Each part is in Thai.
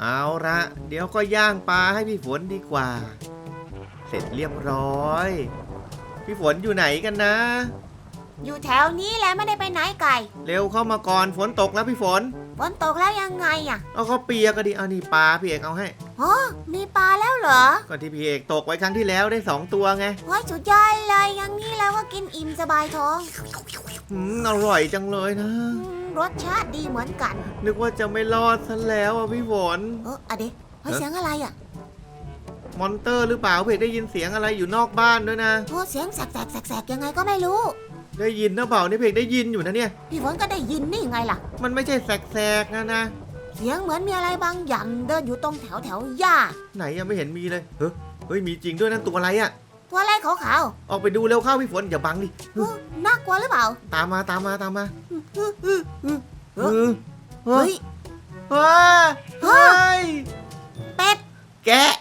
เอาละเดี๋ยวก็ย่างปลาให้พี่ฝนดีกว่า เสร็จเรียบร้อย พี่ฝนอยู่ไหนกันนะ อยู่แถวนี้แหละไม่ได้ไปไหนไกลเร็วเข้ามาก่อนฝนตกแล้วพี่ฝนฝนตกแล้วยังไงอะเอาเขาเปียกก็ดีเอานี่ปลาพี่เอกเอาให้ โอ้มีปลาแล้วเหรอก็ที่พี่เอกตกไว้ครั้งที่แล้วได้สองตัวไงโอ้ยสุดยอดเลยอย่างนี้แล้วก็กินอิ่มสบายท้องอืมอร่อยจังเลยนะ อืมรสชาติดีเหมือนกัน นึกว่าจะไม่รอดซะแล้วอะพี่ฝน เอออะเดี๋ยวเฮ้ยฮะ เสียงอะไรอะมอนเตอร์หรือเปล่าพี่เอกได้ยินเสียงอะไรอยู่นอกบ้านด้วยนะ โอ้เสียงแสกแสกแสกแสกยังไงก็ไม่รู้ ได้ยินนะเปล่านี่พี่เอกได้ยินอยู่นะเนี่ย พี่ฝนก็ได้ยินนี่ไงล่ะ มันไม่ใช่แสกๆนะนะ เสียงเหมือนมีอะไรบางอย่างเดินอยู่ตรงแถวแถวหญ้า ไหนยังไม่เห็นมีเลย เฮ้ยเฮ้ยมีจริงด้วยนั่นตัวอะไรอะตัวอะไรขาวออกไปดูเร็วเข้าพี่ฝนอย่าบังดิ ๆเออน่ากลัวหรือเปล่าตามมาตามมาตามมาอื้ออื้ออื้อเออเฮ้เฮ้ยย เฮ้ยเฮ้ยเป็ด แกะ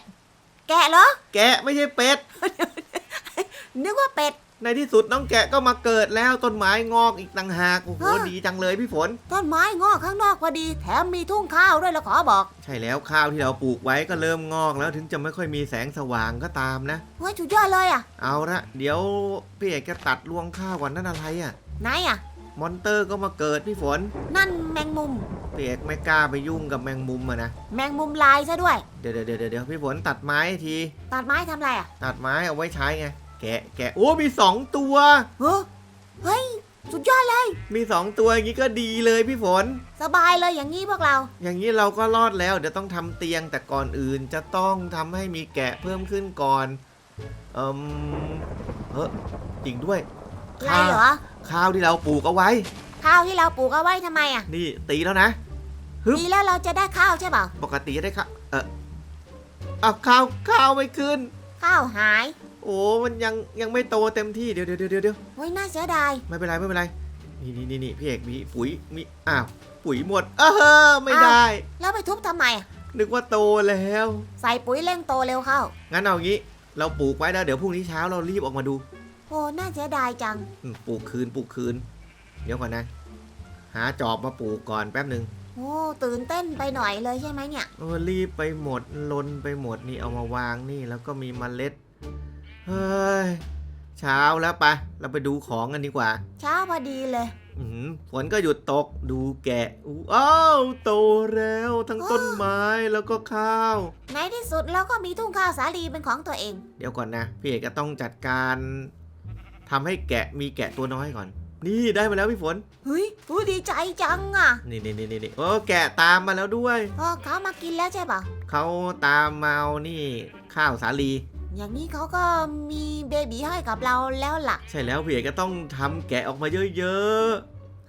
แกะเหรอ แกะไม่ใช่เป็ดนึกว่าเป็ด ในที่สุดน้องแกะก็มาเกิดแล้วต้นไม้งอกอีกต่างหากโอ้โหฮะ ดีจังเลยพี่ฝน ต้นไม้งอกข้างนอกพอดี แถมมีทุ่งข้าวด้วยแล้วขอบอกใช่แล้วข้าวที่เราปลูกไว้ก็เริ่มงอกแล้วถึงจะไม่ค่อยมีแสงสว่างก็ตามนะ เฮ้ยสุดยอดเลยอะเอาละเดี๋ยวพี่เอกจะตัดรวงข้าวก่อนนั่นอะไรอะไหนอะ มอนเตอร์ก็มาเกิดพี่ฝนนั่นแมงมุม พี่เอกไม่กล้าไปยุ่งกับแมงมุมอะนะแมงมุมลายซะด้วย เดี๋ยวเดี๋ยวเดี๋ยวเดี๋ยวพี่ฝนตัดไม้ที ตัดไม้ทำอะไรอะ ตัดไม้เอาไว้ใช้ไง แกะแกะโอ้มีสองตัวเฮ้ยเฮ้ย สุดยอดเลย มีสองตัวอย่างนี้ก็ดีเลยพี่ฝน สบายเลยอย่างนี้พวกเรา อย่างนี้เราก็รอดแล้ว เดี๋ยวต้องทำเตียงแต่ก่อนอื่นจะต้องทำให้มีแกะเพิ่มขึ้นก่อนเอิมเฮ้ยจริงด้วยอะไรเหรอ ข้าวที่เราปลูกเอาไว้ ข้าวที่เราปลูกเอาไว้ทำไมอะนี่ตีแล้วนะ ฮึบ ดีแล้วเราจะได้ข้าวใช่เปล่า ปกติจะได้ข้าวเออเอาข้าวข้าวไม่ขึ้น ข้าวหาย โอ้มันยังยังไม่โตเต็มที่เดี๋ยวเดี๋ยวเดี๋ยวเดี๋ยวเฮ้ยน่าเสียดายไม่เป็นไรไม่เป็นไรนี่นี่นี่นี่พี่เอกมีปุ๋ยมีอ้าวปุ๋ยหมดเออไม่ได้ แล้วไปทุบทำไมอะนึกว่าโตแล้ว ใส่ปุ๋ยเร่งโตเร็วเข้า งั้นเอางี้ เราปลูกไว้แล้วเดี๋ยวพรุ่งนี้เช้าเรารีบออกมาดูโอ้น่าเสียดายจังอืมปลูกคืนปลูกคืน เดี๋ยวก่อนนะ หาจอบมาปลูกก่อนแป๊บหนึ่งโอ้ตื่นเต้นไปหน่อยเลยใช่ไหมเนี่ยเออรีบไปหมดลนไปหมดนี่เอามาวางนี่แล้วก็มีเมล็ด เฮ้ยเช้าแล้วไปะเราไปดูของกันดีกว่า เช้าพอดีเลย อืมฝนก็หยุดตกดูแกะอู้อ้าวโตแล้วทั้งต้นไม้แล้วก็ข้าว ในที่สุดเราก็มีทุ่งข้าวสาลีเป็นของตัวเอง เดี๋ยวก่อนนะ พี่เอกก็ต้องจัดการทำให้แกะมีแกะตัวน้อยก่อน นี่ได้มาแล้วพี่ฝน เฮ้ยผู้ดีใจจังอะนี่นี่นี่นี่โอ้แกะตามมาแล้วด้วยพ่อเขามากินแล้วใช่เปล่าเขาตามมาเอานี่ ข้าวสาลี อย่างนี้เขาก็มีเบบีให้กับเราแล้วล่ะ ใช่แล้วพี่เอกก็ต้องทำแกะออกมาเยอะ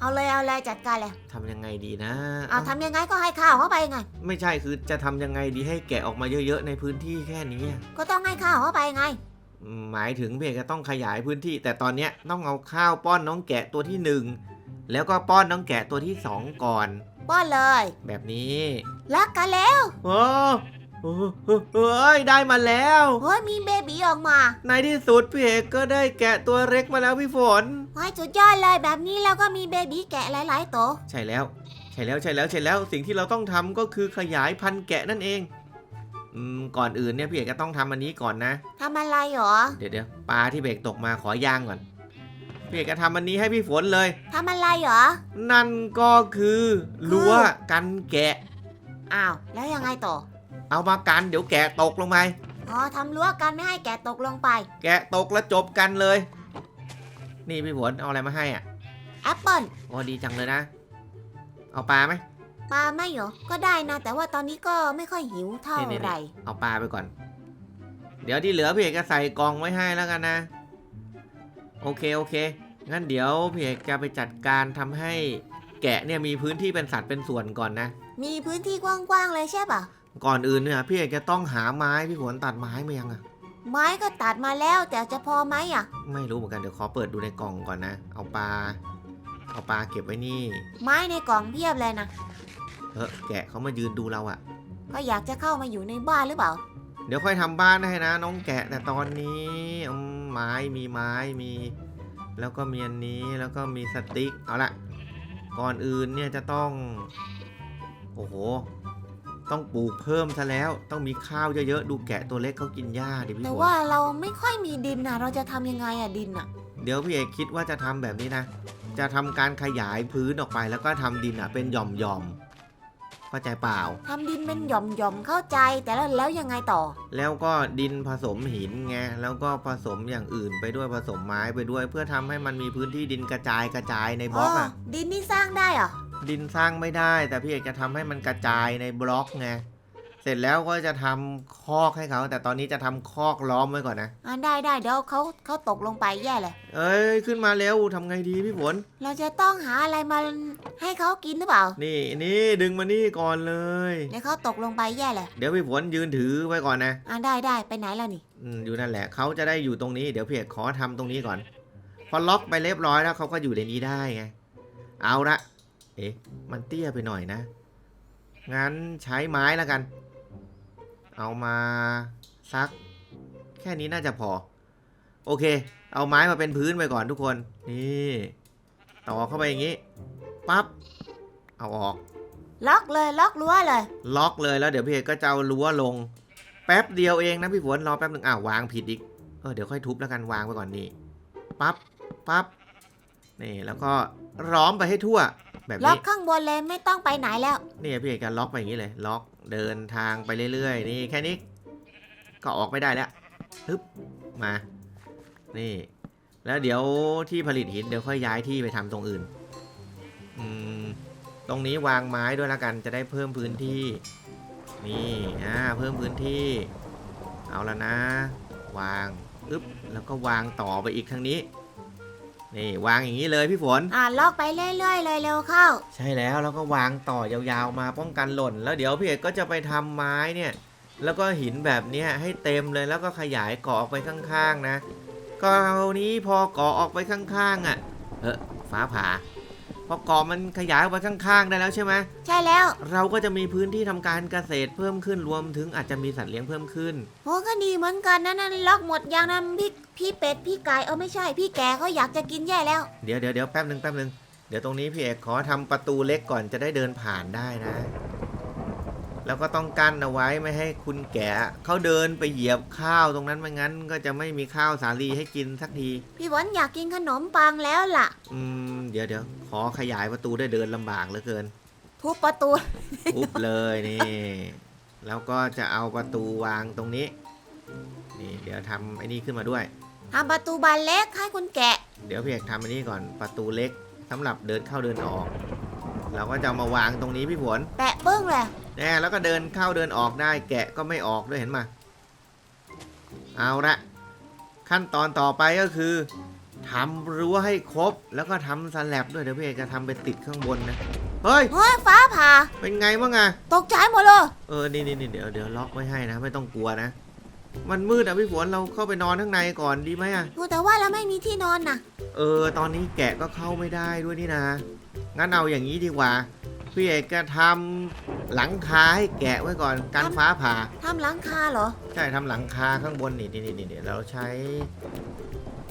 เอาเลยเอาเลยจัดการเลยๆทำยังไงดีนะเอาทำยังไงก็ให้ข้าวเขาไปไง ไม่ใช่คือจะทำยังไงดีให้แกะออกมาเยอะๆในพื้นที่แค่นี้อะก็ต้องให้ข้าวเขาไปไง อืมหมายถึงพี่เอกจะต้องขยายพื้นที่ แต่ตอนเนี้ยต้องเอาข้าวป้อนน้องแกะตัวที่หนึ่งแล้วก็ป้อนน้องแกะตัวที่สองก่อน ป้อนเลย แบบนี้รักกันแล้ว โอ้โอ้โอ้ เฮ้ยได้มาแล้วเฮ้ยมีเบบีออกมา ในที่สุดพี่เอกก็ได้แกะตัวเล็กมาแล้วพี่ฝนเฮ้ยสุดยอดเลยแบบนี้เราก็มีเบบีแกะหลายๆตัวใช่แล้ว ใช่แล้วใช่แล้วใช่แล้วสิ่งที่เราต้องทำก็คือขยายพันธุ์แกะนั่นเองอืมก่อนอื่นเนี่ยพี่เอกก็ต้องทำอันนี้ก่อนนะทำอะไรหรอเดี๋ยวเดี๋ยวปลาที่เบกตกมาขอย่างก่อนพี่เอกก็ทำอันนี้ให้พี่ฝนเลยทำอะไรหรอ นั่นก็คือรั้วกันแกะ อ้าว แล้วยังไงต่อ เอามากันเดี๋ยวแกะตกลงไปอ๋อทำรั้วกันไม่ให้แกะตกลงไป แกะตกแล้วจบกันเลย นี่พี่ฝนเอาอะไรมาให้อะแอปเปิลโอ้ดีจังเลยนะ เอาปลาไหมปลาไม่เหรอ ก็ได้นะ แต่ว่าตอนนี้ก็ไม่ค่อยหิวเท่านี่ๆๆไหร่ เอาปลาไปก่อน เดี๋ยวที่เหลือพี่เอกจะใส่กล่องไว้ให้แล้วกันนะ โอเคโอเค งั้นเดี๋ยวพี่เอกจะไปจัดการทำให้แกะเนี่ยมีพื้นที่เป็นสัตว์เป็นส่วนก่อนนะ มีพื้นที่กว้างๆเลยใช่ปะ ก่อนอื่นเนี่ยพี่เอกจะต้องหาไม้พี่ฝนตัดไม้มายังอะไม้ก็ตัดมาแล้วแต่จะพอไหมอะ ไม่รู้เหมือนกันเดี๋ยวขอเปิดดูในกล่องก่อนนะ เอาปลา เอาปลาเก็บไว้นี่ ไม้ในกล่องเพียบเลยนะเฮ้แกะเขามายืนดูเราอะก็อยากจะเข้ามาอยู่ในบ้านหรือเปล่า เดี๋ยวค่อยทำบ้านให้นะ น้องแกะแต่ตอนนี้อืมไม้มีไม้มี แล้วก็มีอันนี้แล้วก็มีสติ๊กเอาละก่อนอื่นเนี่ยจะต้อง โอ้โห ต้องปลูกเพิ่มซะแล้ว ต้องมีข้าวเยอะๆ ดูแกะตัวเล็กเขากินหญ้าดิพี่แต่ฝนว่าเราไม่ค่อยมีดินนะเราจะทำยังไงอะดินอะเดี๋ยวพี่เอกคิดว่าจะทำแบบนี้นะ จะทำการขยายพื้นออกไปแล้วก็ทำดินอะเป็นหย่อมหย่อมๆเข้าใจเปล่า ทำดินเป็นหย่อมหย่อมๆเข้าใจแต่แล้วแล้วยังไงต่อ แล้วก็ดินผสมหินไง แล้วก็ผสมอย่างอื่นไปด้วยผสมไม้ไปด้วย เพื่อทำให้มันมีพื้นที่ดินกระจายกระจายในบล็อกอะ ดินนี่สร้างได้เหรอ ดินสร้างไม่ได้ แต่พี่เอกจะทำให้มันกระจายในบล็อกไงเสร็จแล้วก็จะทำคอกให้เขา แต่ตอนนี้จะทำคอกล้อมไว้ก่อนนะอ่าได้ได้เดี๋ยวเขาเขาตกลงไปแย่เลย เอ้ยขึ้นมาเร็วทำไงดีพี่ฝนเราจะต้องหาอะไรมาให้เขากินหรือเปล่า นี่นี่ดึงมานี่ก่อนเลยเดี๋ยวเขาตกลงไปแย่เลยเดี๋ยวพี่ฝนยืนถือไว้ก่อนนะอ่าได้ได้ไปไหนแล้วนี่อืมอยู่นั่นแหละเขาจะได้อยู่ตรงนี้เดี๋ยวพี่เอกขอทำตรงนี้ก่อน พอล็อกไปเรียบร้อยแล้วเขาก็อยู่ในนี้ได้ไงเอาละ เอ๊ะ มันเตี้ยไปหน่อยนะ งั้นใช้ไม้แล้วกัน เอามาซัก แค่นี้น่าจะพอ โอเค เอาไม้มาเป็นพื้นไปก่อนทุกคน นี่ต่อเข้าไปอย่างนี้ ปั๊บ เอาออก ล็อกเลยล็อกรั้วเลย ล็อกเลยแล้วเดี๋ยวพี่เอกก็จะเอารั้วลง แป๊บเดียวเองนะพี่ฝนรอแป๊บหนึ่งอ้าววางผิดอีก เออเดี๋ยวค่อยทุบแล้วกันวางไปก่อนนี่ ปั๊บ ปั๊บ นี่แล้วก็ล้อมไปให้ทั่ว แบบล็อนี้กข้างบนเลยไม่ต้องไปไหนแล้ว นี่พี่เอกจะล็อกไปอย่างนี้เลย ล็อกเดินทางไปเรื่อยๆ นี่แค่นี้ ก็ออกไม่ได้แล้วฮึบมา นี่ แล้วเดี๋ยวที่ผลิตหินเดี๋ยวค่อยย้ายที่ไปทำตรงอื่น อืม ตรงนี้วางไม้ด้วยแล้วกันจะได้เพิ่มพื้นที่ นี่อ่าเพิ่มพื้นที่ เอาละนะ วางอึ๊บแล้วก็วางต่อไปอีกทางนี้ นี่วางอย่างนี้เลยพี่ฝน อ่าล็อกไปเรื่อยๆเลยเร็วเข้า ใช่แล้วแล้วก็วางต่อยาวๆมาป้องกันหล่น แล้วเดี๋ยวพี่เอกก็จะไปทำไม้เนี่ย แล้วก็หินแบบเนี้ยให้เต็มเลยแล้วก็ขยายเกาะออกไปข้างๆนะก็คราวนี้พอเกาะออกไปข้างๆอะเออฟ้าผ่า พอเกาะมันขยายออกไปข้างๆ ได้แล้วใช่ไหมใช่แล้ว เราก็จะมีพื้นที่ทำการเกษตรเพิ่มขึ้นรวมถึงอาจจะมีสัตว์เลี้ยงเพิ่มขึ้น โอ้ก็ดีเหมือนกันนะนั่นล็อกหมดอย่างนั้นพี่พี่เป็ดพี่ไก่เออไม่ใช่ พี่แกเขาอยากจะกินแย่แล้ว เดี๋ยวเดี๋ยวเดี๋ยวแป๊บหนึ่งแป๊บหนึ่งเดี๋ยวตรงนี้พี่เอกขอทำประตูเล็กก่อนจะได้เดินผ่านได้นะ แล้วก็ต้องกั้นเอาไว้ไม่ให้คุณแกะเขาเดินไปเหยียบข้าวตรงนั้นไม่งั้นก็จะไม่มีข้าวสาลีให้กินสักที พี่หวันอยากกินขนมปังแล้วล่ะ อืม เดี๋ยวเดี๋ยวขอขยายประตูได้เดินลำบากเหลือเกิน ทุบประตู ปุ๊บเลยนี่ แล้วก็จะเอาประตูวางตรงนี้ นี่เดี๋ยวทำไอ้นี่ขึ้นมาด้วย ทำประตูบานเล็กให้คุณแกะ เดี๋ยวพี่เอกทำอันนี้ก่อนประตูเล็กสำหรับเดินเข้าเดินออก เราก็จะเอามาวางตรงนี้พี่ฝนแปะปึ้งเลยแน่แล้วก็เดินเข้าเดินออกได้แกะก็ไม่ออกด้วยเห็นมาเอาละขั้นตอนต่อไปก็คือทำรั้วให้ครบแล้วก็ทำสแลบด้วยเดี๋ยวพี่เอกจะทำไปติดข้างบนนะเฮ้ยเฮ้ยฟ้าผ่าเป็นไงบ้างอะตกใจหมดเลยเออนี่นี่นี่เดี๋ยวเดี๋ยวล็อกไว้ให้นะ ไม่ต้องกลัวนะ มันมืดอะพี่ฝนเราเข้าไปนอนข้างในก่อนดีไหมอะดูแต่ว่าเราไม่มีที่นอนนะเออ ตอนนี้แกะก็เข้าไม่ได้ด้วยนี่นะ งั้นเอาอย่างนี้ดีกว่า พี่เอกจะทำหลังคาให้แกะไว้ก่อนกันฟ้าผ่า ทำหลังคาเหรอ ใช่ทำหลังคาข้างบนนี่นี่นี่นี่เดี๋ยวเราใช้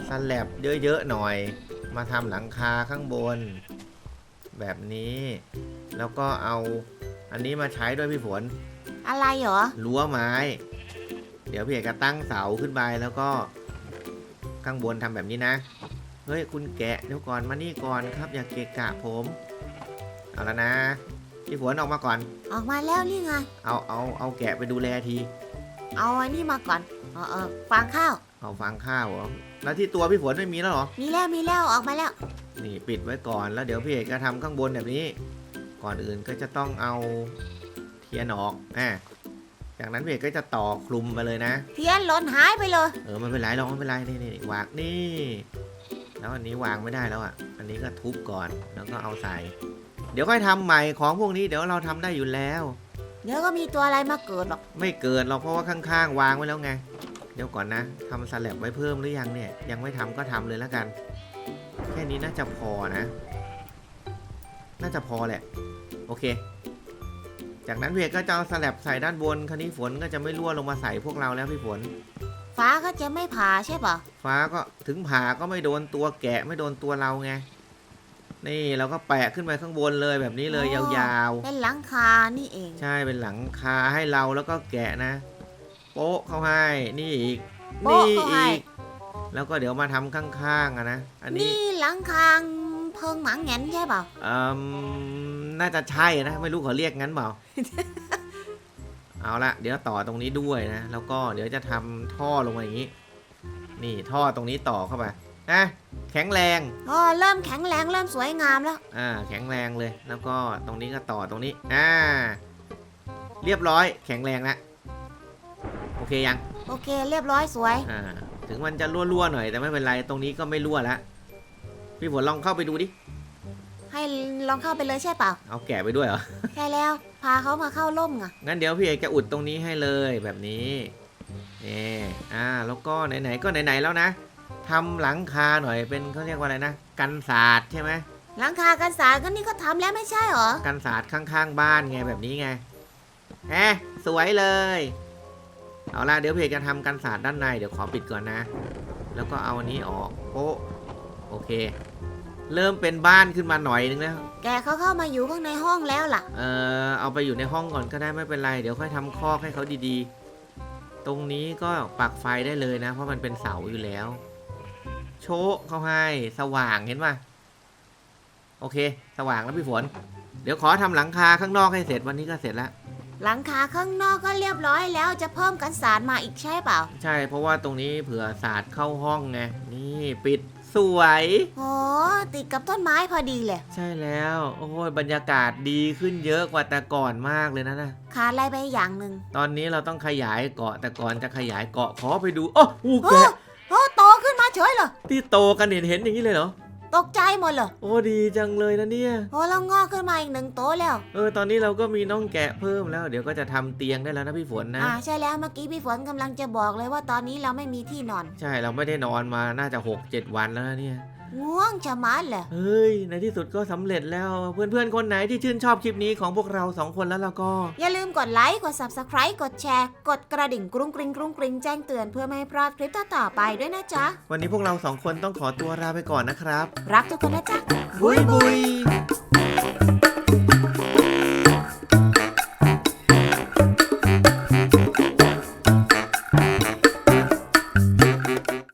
สแลบเยอะๆหน่อย มาทำหลังคาข้างบน แบบนี้ แล้วก็เอาอันนี้มาใช้ด้วยพี่ฝน อะไรเหรอ รั้วไม้ เดี๋ยวพี่เอกจะตั้งเสาขึ้นไปแล้วก็ข้างบนทำแบบนี้นะ เฮ้ยคุณแกะเดี๋ยวก่อนมานี่ก่อนครับอย่าเกะกะผม เอาแล้วนะพี่ฝนออกมาก่อน ออกมาแล้วนี่ไง เอาเอาเอาแกะไปดูแลที เอาอันนี้มาก่อน เออเออฟางข้าว เอาฟางข้าวเหรอ แล้วที่ตัวพี่ฝนไม่มีแล้วเหรอ มีแล้วมีแล้วออกมาแล้ว นี่ปิดไว้ก่อนแล้วเดี๋ยวพี่เอกจะทำข้างบนแบบนี้ ก่อนอื่นก็จะต้องเอาเทียนออก อะ จากนั้นพี่เอกก็จะต่อคลุมไปเลยนะ เทียนหล่นหายไปเลย เออไม่เป็นไรหรอกไม่เป็นไรนี่นี่นี่วางนี่ แล้วอันนี้วางไม่ได้แล้วอะ อันนี้ก็ทุบก่อนแล้วก็เอาใส่ เดี๋ยวค่อยทำใหม่ของพวกนี้เดี๋ยวเราทำได้อยู่แล้ว เดี๋ยวก็มีตัวอะไรมาเกิดหรอก ไม่เกินหรอกเพราะว่าข้างๆ วางไว้แล้วไง เดี๋ยวก่อนนะทำสแลบไว้เพิ่มหรือยังเนี่ย ยังไม่ทำก็ทำเลยแล้วกัน แค่นี้น่าจะพอนะ น่าจะพอแหละ โอเค จากนั้นพี่เอกก็จะเอาสแลบใส่ด้านบนคันนี้ฝนก็จะไม่รั่วลงมาใส่พวกเราแล้วพี่ฝน ฟ้าก็จะไม่ผ่าใช่ป่ะฟ้าก็ถึงผ่าก็ไม่โดนตัวแกะไม่โดนตัวเราไง นี่เราก็แปะขึ้นไปข้างบนเลยแบบนี้เลยอ๋ยอาวเป็นหลังคานี่เองๆใช่เป็นหลังคาให้เราแล้วก็แกะนะ โป๊ะเข้าให้นี่อีกโป๊ะนี่เข้าให้ อีกแล้วก็เดี๋ยวมาทำข้างๆอะนะอันนี้นี่หลังคาเพิงหมังแงนใช่เปล่าเอ่ม น่าจะใช่นะ ไม่รู้เขาเรียกงั้นเปล่า เอาละเดี๋ยวต่อตรงนี้ด้วยนะ แล้วก็เดี๋ยวจะทำท่อลงมาอย่างนี้ นี่ท่อตรงนี้ต่อเข้าไปนะแข็งแรงอ๋อเริ่มแข็งแรงเริ่มสวยงามแล้ว อ่า แข็งแรงเลย แล้วก็ตรงนี้ก็ต่อตรงนี้ อ่า เรียบร้อย แข็งแรงแล้วโอเคยัง โอเค เรียบร้อยสวย อ่า ถึงมันจะรั่วๆหน่อยแต่ไม่เป็นไร ตรงนี้ก็ไม่รั่วแล้วพี่ฝนลองเข้าไปดูดิ ให้ ลองเข้าไปเลยใช่เปล่า เอาแกะไปด้วยเหรอ ใช่แล้ว พาเขามาเข้าร่มไงงั้นเดี๋ยวพี่เอกจะอุดตรงนี้ให้เลยแบบนี้นี่อ่า แล้วก็ไหนๆก็ไหนๆแล้วนะทำหลังคาหน่อยเป็นเขาเรียกว่าอะไรนะ กันศาสตร์ใช่ไหมหลังคากันสาดก็นี่ก็ทำแล้วไม่ใช่เหรอ กันศาสตร์ข้างๆบ้านไงแบบนี้ไงแหมสวยเลย เอาล่ะเดี๋ยวพี่เอกจะทำกันศาสตร์ด้านในเดี๋ยวขอปิดก่อนนะ แล้วก็เอาอันนี้ออกโป๊ะโอเค เริ่มเป็นบ้านขึ้นมาหน่อยนึงแล้ว แกเขาเข้ามาอยู่ข้างในห้องแล้วล่ะ เออเอาไปอยู่ในห้องก่อนก็ได้ไม่เป็นไร เดี๋ยวค่อยทำคอกให้เขาดีๆ ตรงนี้ก็ปักไฟได้เลยนะ เพราะมันเป็นเสาอยู่แล้ว โชะเขาให้สว่างเห็นป่ะโอเค สว่างแล้วพี่ฝน เดี๋ยวขอทำหลังคาข้างนอกให้เสร็จวันนี้ก็เสร็จแล้ว หลังคาข้างนอกก็เรียบร้อยแล้วจะเพิ่มกันสาดมาอีกใช่เปล่า ใช่เพราะว่าตรงนี้เผื่อศาสตร์เข้าห้องไงนี่ปิด สวย โอ้ติดกับต้นไม้พอดีเลย ใช่แล้ว โอ้ยบรรยากาศดีขึ้นเยอะกว่าแต่ก่อนมากเลยนะนะขาดอะไรไปอย่างหนึ่งตอนนี้เราต้องขยายเกาะแต่ก่อนจะขยายเกาะขอไปดูโอ้หูแกะโอ้โตขึ้นมาเฉยเหรอที่โตกันเห็นเห็นอย่างนี้เลยเหรอ ตกใจหมดเลยโอ้ดีจังเลยนะเนี่ย โอ้แล้วงอกขึ้นมาอีกหนึ่งโตแล้ว เออตอนนี้เราก็มีน้องแกะเพิ่มแล้ว เดี๋ยวก็จะทำเตียงได้แล้วนะพี่ฝนนะ อ่าใช่แล้วเมื่อกี้พี่ฝนกำลังจะบอกเลยว่าตอนนี้เราไม่มีที่นอน ใช่เราไม่ได้นอนมาน่าจะ6 7วันแล้วนะเนี่ย ง่วงจะมัดเลยเฮ้ย ในที่สุดก็สำเร็จแล้ว เพื่อนๆ คนไหนที่ชื่นชอบคลิปนี้ของพวกเราสองคนแล้วเราก็ อย่าลืมกดไลค์ กด subscribe กดแชร์ กดกระดิ่งกรุ้งกริงกรุ้งกริงแจ้งเตือนเพื่อไม่ให้พลาดคลิปต่อๆไปด้วยนะจ๊ะ วันนี้พวกเราสองคนต้องขอตัวลาไปก่อนนะครับ รักทุกคนนะจ๊ะ บุยบุย